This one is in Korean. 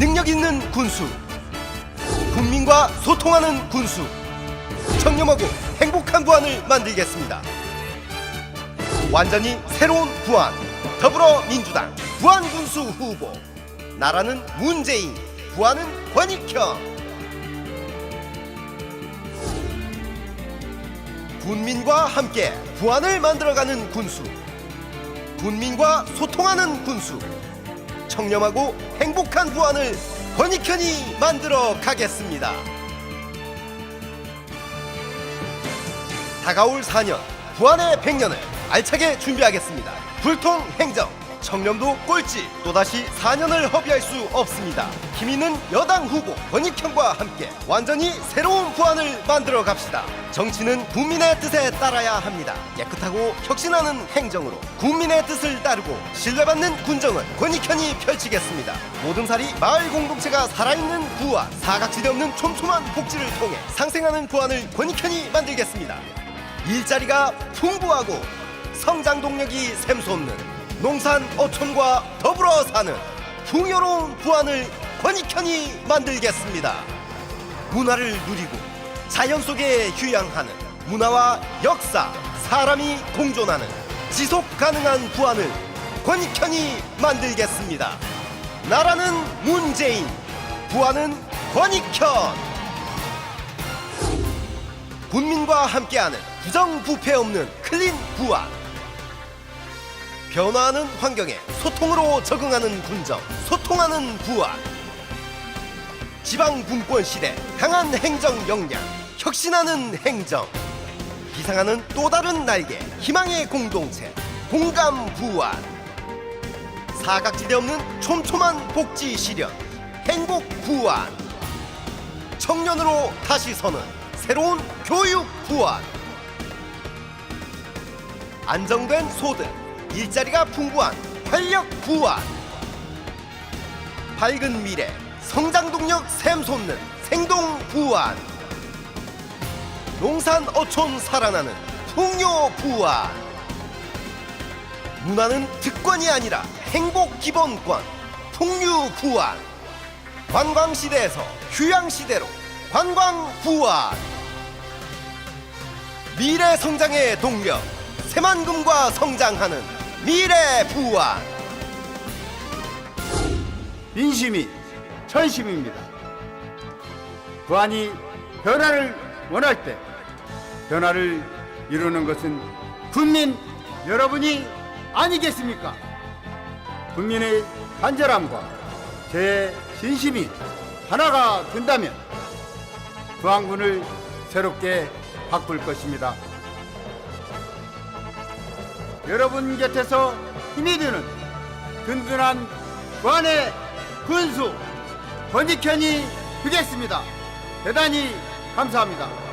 능력 있는 군수 국민과 소통하는 군수 청렴하고 행복한 부안을 만들겠습니다. 완전히 새로운 부안 더불어민주당 부안군수 후보. 나라는 문재인 부안은 권익형. 군민과 함께 부안을 만들어가는 군수 군민과 소통하는 군수 청렴하고 행복한 부안을 권익현이 만들어 가겠습니다. 다가올 4년 부안의 100년을 알차게 준비하겠습니다. 불통 행정 청렴도 꼴찌 또다시 4년을 허비할 수 없습니다. 힘 있는 여당 후보 권익현과 함께 완전히 새로운 부안을 만들어 갑시다. 정치는 국민의 뜻에 따라야 합니다. 깨끗하고 혁신하는 행정으로 국민의 뜻을 따르고 신뢰받는 군정을 권익현이 펼치겠습니다. 모둠살이 마을 공동체가 살아있는 부안 사각지대 없는 촘촘한 복지를 통해 상생하는 부안을 권익현이 만들겠습니다. 일자리가 풍부하고 성장 동력이 샘솟는 농산 어촌과 더불어 사는 풍요로운 부안을 권익현이 만들겠습니다. 문화를 누리고 자연 속에 휴양하는 문화와 역사, 사람이 공존하는 지속 가능한 부안을 권익현이 만들겠습니다. 나라는 문재인, 부안은 권익현. 국민과 함께하는 부정부패 없는 클린 부안 변화하는 환경에 소통으로 적응하는 군정 소통하는 부안 지방 분권 시대 강한 행정 역량 혁신하는 행정. 비상하는 또 다른 날개 희망의 공동체 공감 부안 사각지대 없는 촘촘한 복지 실현 행복 부안 청년으로 다시 서는 새로운 교육 부안 안정된 소득 일자리가 풍부한 활력 부안 밝은 미래 성장 동력 샘솟는 생동 부안 농산 어촌 살아나는 풍요 부안 문화는 득권이 아니라 행복 기본권 풍류 부안 관광 시대에서 휴양 시대로 관광 부안 미래 성장의 동력 새만금과 성장하는 미래 부안 민심이 천심입니다. 부안이 변화를 원할 때 변화를 이루는 것은 국민 여러분이 아니겠습니까? 국민의 간절함과 제 진심이 하나가 된다면 부안군을 새롭게 바꿀 것입니다. 여러분 곁에서 힘이 되는 든든한 부안의 군수 권익현이 되겠습니다. 대단히 감사합니다.